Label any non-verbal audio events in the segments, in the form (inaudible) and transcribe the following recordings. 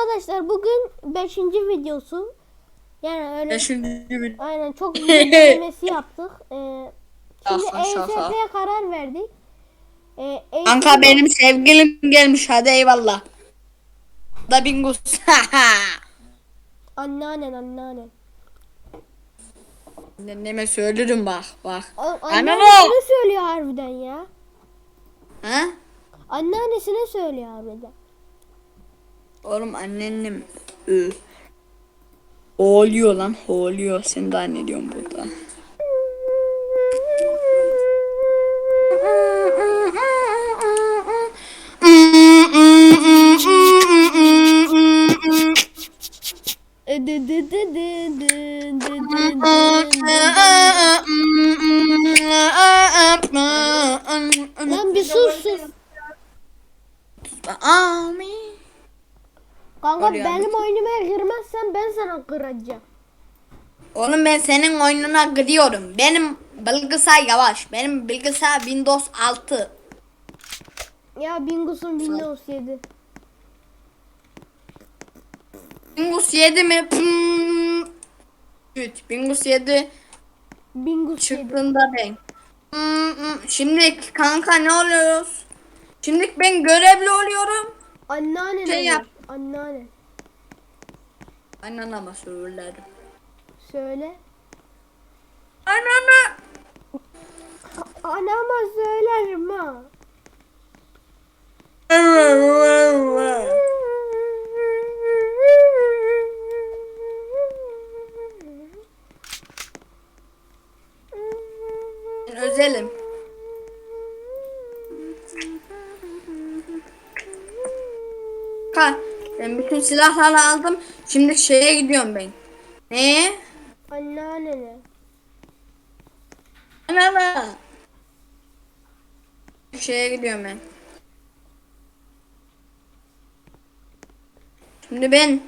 Arkadaşlar bugün 5. videosu. Yani öyle Beşinci bir aynen çok (laughs) video denemesi yaptık. Ee, şimdi Şaka, karar verdik. Ee, ESP Kanka benim sevgilim gelmiş hadi eyvallah. Da bingus. (laughs) Anneannen anneannen. Anneme söylerim bak bak. A- Anne Anneannesine söylüyor harbiden ya. Ha? Anneannesine söylüyor harbiden. Oğlum annenim. Ü. Oğluyor lan. Oğluyor. Seni de anne diyorum burada. Lan bir sus sus. Amin. Kanka Oluyor benim oyunuma girmezsen ben sana kıracağım. Oğlum ben senin oyununa gidiyorum. Benim bilgisayar yavaş. Benim bilgisayar Windows 6. Ya Bingus'un Windows 7. Windows 7 mi? Güç. Windows 7 Bingus 7. çıktığında ben. Şimdi kanka ne oluyoruz? Şimdi ben görevli oluyorum. Anneannen Şey yap. Anneanne. Anneanneme söylerdim. Söyle. Anneanne. Anama söylerim ha. Silahları aldım. Şimdi şeye gidiyorum ben. Ne? Anneannene. Anneme. Şeye gidiyorum ben. Şimdi ben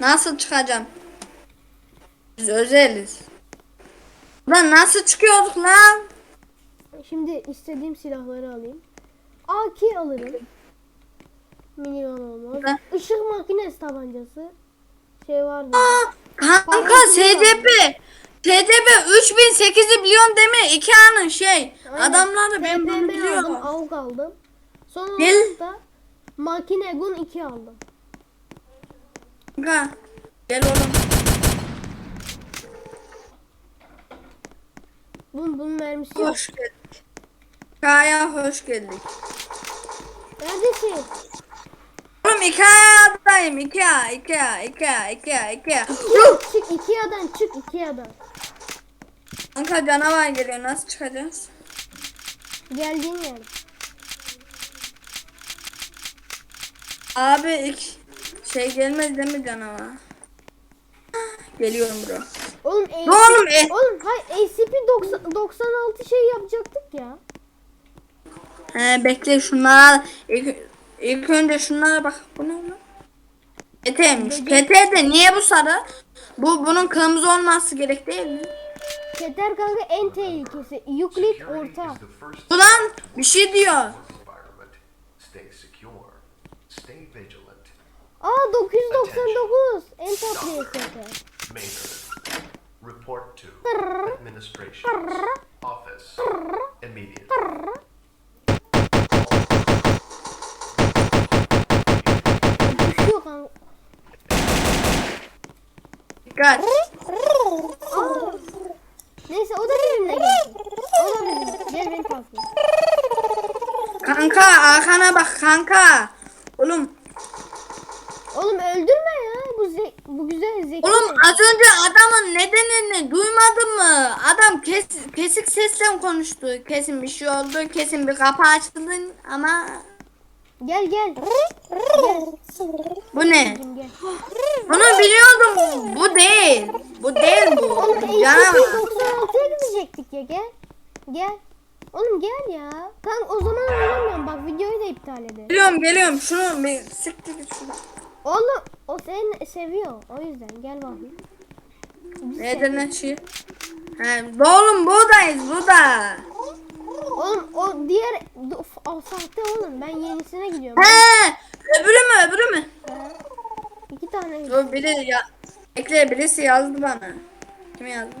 nasıl çıkacağım? Biz özeliz. Lan nasıl çıkıyorduk lan? Şimdi istediğim silahları alayım. AK alırım. Minigun olmaz. Ha. Işık makinesi tabancası. Şey vardı. Aa, kanka SCP. SCP 3008'i biliyorsun değil mi? İki anın şey. Aynen. Adamları ben TPM bunu aldım, biliyorum. AUG aldım. Son olarak da Makine Gun 2 aldım. Kanka gel oğlum. Bunun, bunun mermisi yok. Hoş geldik. Kaya hoş geldik. Neredesin? Oğlum Ikea'dayım. Ikea, Ikea, Ikea, Ikea, Ikea. Çık, çık Ikea'dan çık Ikea'dan. Kanka canavar geliyor. Nasıl çıkacağız? Geldiğin yer. Abi ilk şey gelmez değil mi canavar? Geliyorum bro. Oğlum, Ne oğlum e? Oğlum hayır ACP 90, 96 şey yapacaktık ya. He bekle şunlara ilk, önce şunlara bak. Bu ne lan? Pete'ymiş. Pete de niye bu sarı? Bu bunun kırmızı olması gerek değil mi? Keter kanka en tehlikesi. Euclid orta. Ulan bir şey diyor. Aa 999. En tatlı. Maynard. Report to administration's office immediately. Dikkat. Aa. Neyse o da benimle gelsin. O da benimle. Gel beni takip. Kanka arkana bak kanka. Oğlum Oğlum öldürme ya. Bu, ze bu güzel zeki. Oğlum az önce adamın nedenini duymadın mı? Adam kes, kesik sesle konuştu. Kesin bir şey oldu. Kesin bir kapı açıldı ama Gel gel. Gel. bu ne? Gel. Bunu biliyordum. Bu değil. Bu değil bu. Oğlum canavar. ACP 96'ya gidecektik ya gel. Gel. Oğlum gel ya. Kanka o zaman oynamıyorum. Bak videoyu da iptal edelim. Geliyorum geliyorum. Şunu bir siktir git şunu. Oğlum o seni seviyor. O yüzden gel bakayım. Nereden açıyor? He, oğlum buradayız burada. Oğlum o diğer o, sahte oğlum ben yenisine gidiyorum. He, öbürü mü öbürü mü? Dur biri ya. Bekle birisi yazdı bana. Kim yazdı?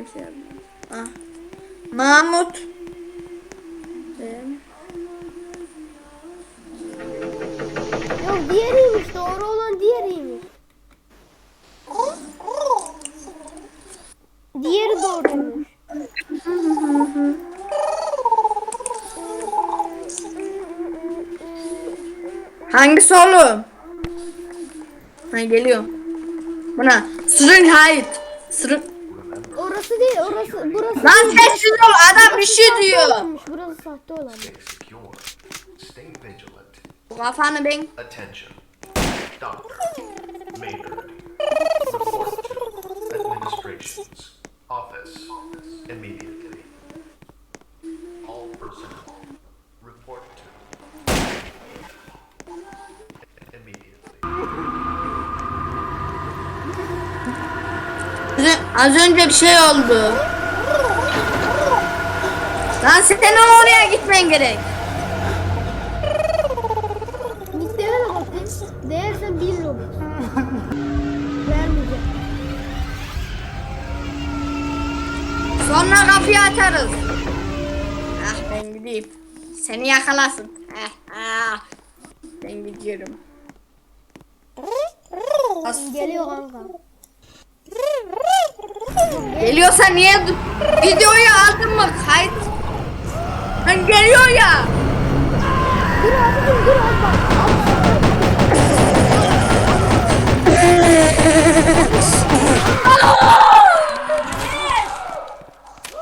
Birisi yazdı. Ah. Mahmut. Yok diğeriymiş doğru olan diğeriymiş. Hangisi oğlum? Ha geliyor. Buna. Sırın hayır. Sırın. Orası değil orası burası. Lan sessiz ol adam bir şey diyor. Burası sahte olan. Bu kafanı ben. Administration's office immediately. All personnel Az önce bir şey oldu. Lan senin oraya gitmen gerek. Değersen 1 Robux. Vermeyeceğim. Sonra kapıyı açarız. Ah ben gideyim. Seni yakalasın. Ah, ah. Ben gidiyorum. Geliyor kanka. Geliyorsa niye du- videoyu aldın mı? Kayıt. Lan geliyor ya. Dur abicim dur abi bak.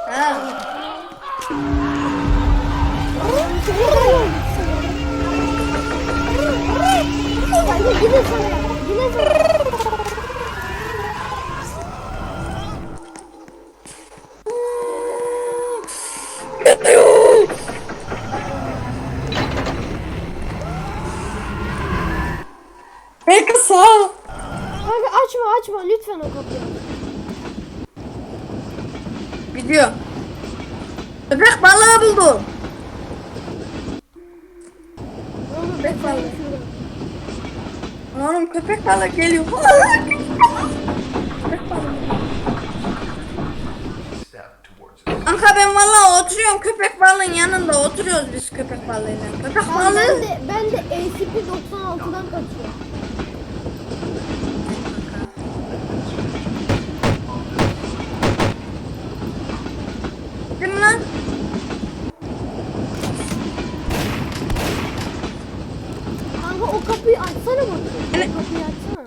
Ha. Kanka yine sana. Yine sana. Ne kısa. Kanka açma açma lütfen o kapıyı. Gidiyor. Köpek balığı buldum. Ben şuradan. Oğlum köpek balığı geliyor. Towards it. Kanka ben vallahi oturuyorum köpek balığın yanında oturuyoruz biz köpek balığıyla. Köpek Ben balığı de, ben de ACP-96'dan kaçıyorum. Değil mi lan? Kanka o kapıyı açsana bakayım. Evet. O kapıyı açsana.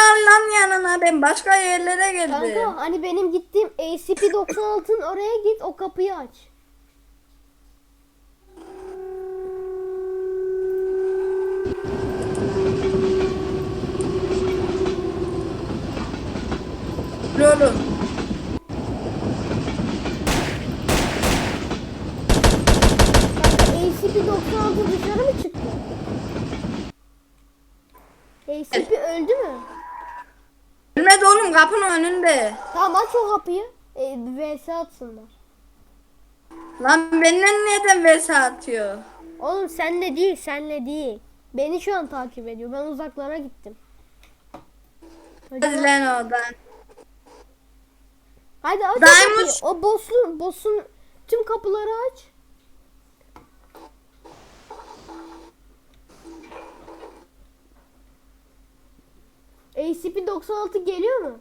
Al lan yanına ben başka yerlere geldim. Kanka hani benim gittiğim ACP-96'ın oraya git o kapıyı aç. Kanka ACP-96 dışarı mı çıktı? ACP öldü mü? Ölmedi oğlum kapının önünde. Tamam aç o kapıyı. E, VS atsınlar. Lan benden neden vs atıyor? Oğlum senle değil senle değil. Beni şu an takip ediyor. Ben uzaklara gittim. Hadi lan oradan. hadi aç o Diamond-. O boss'un boss'un tüm kapıları aç. ACP-96 geliyor mu?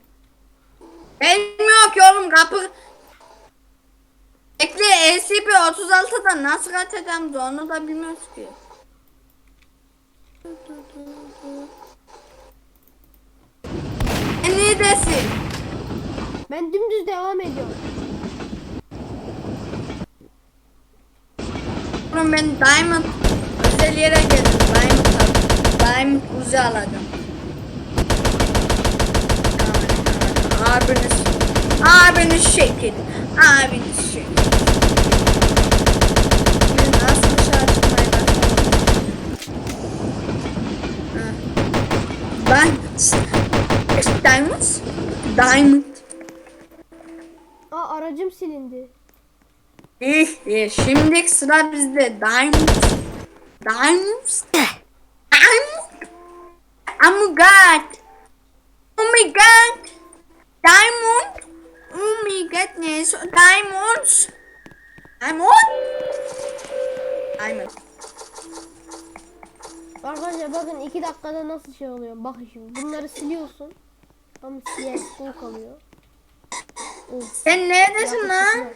Gelmiyor ki oğlum kapı. Bekle SCP-36'dan nasıl kaçacağım onu da bilmiyoruz ki. Neredesin? Ben dümdüz devam ediyorum. Oğlum ben Diamond özel yere geldim. Diamond Diamond uzi alacağım. Abiniz abiniz şekil. Abiniz şekil. Ben nasıl dışarı çıkmaya. Diamonds. Diamonds. Diamond. Aa aracım silindi. İyi, iyi. Şimdi sıra bizde. Diamond. Diamonds. Diamond. Oh my god. Oh my god. Diamond. Oh my goodness. Diamonds. Diamond. Diamond. Arkadaşlar bakın 2 dakikada nasıl şey oluyor. Bakın şimdi bunları siliyorsun. Ama siyah su kalıyor. Of. Sen neredesin lan?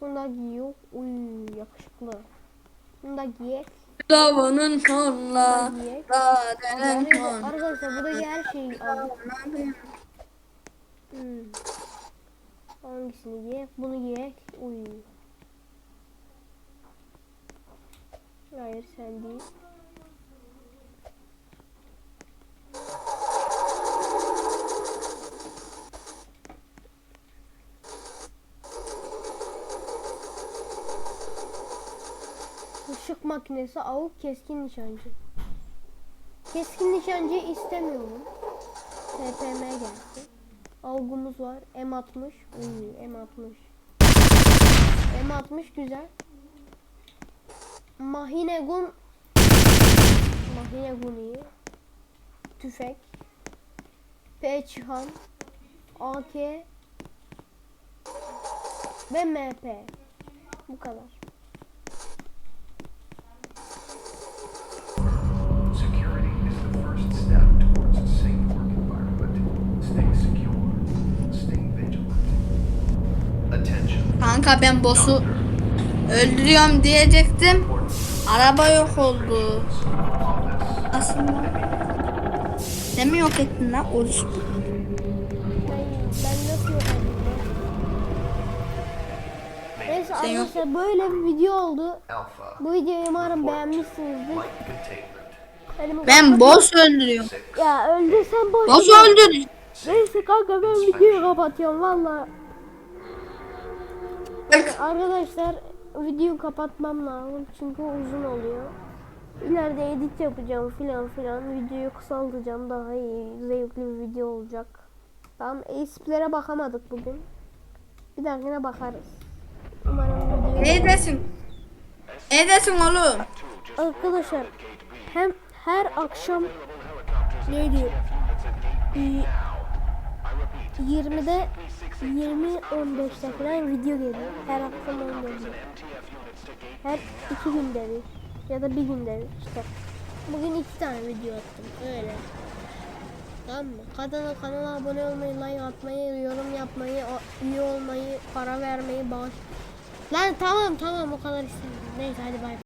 Bunu da giyiyor. Uy yakışıklı. Bunu da giyek. Davanın tonla. Giyek. Davanın Arkadaşlar, tonla. arkadaşlar bu da her şeyi aldık. Hmm. Hangisini giyek? Bunu giyek. Uy. Hayır sen değil. Işık makinesi, avuk, keskin nişancı. Keskin nişancı istemiyorum. TPM gelsin. Avgumuz var. M60. Uy, M60. M60 güzel. Mahinegun Mahinegun iyi. Tüfek. Peçhan. AK ve MP. Bu kadar. Kanka ben boss'u öldürüyorum diyecektim. Araba yok oldu. Aslında. Sen mi yok ettin lan? Yapayım? Neyse Sen yok. arkadaşlar böyle bir video oldu. Bu videoyu umarım beğenmişsinizdir. Elimi Ben kapat- boss öldürüyorum. Ya öldürsen boş. Boss ver. öldür. Neyse kanka ben videoyu kapatıyorum valla. Arkadaşlar videoyu kapatmam lazım çünkü uzun oluyor. İleride edit yapacağım filan filan. Videoyu kısaltacağım daha iyi zevkli bir video olacak. Tamam Ace'lere bakamadık bugün. Bir dahakine bakarız. Umarım video... Neredesin? Neredesin oğlum? Arkadaşlar hem her akşam neydi? İyi- 20'de 20-15'te falan video geliyor. Her akşam 10 geliyor. Her iki günde bir ya da bir günde bir işte. Bugün iki tane video attım. Öyle. Tamam mı? Kanala, kanala abone olmayı, like atmayı, yorum yapmayı, üye olmayı, para vermeyi, bağış... Lan tamam tamam o kadar istemiyorum. Neyse hadi bay.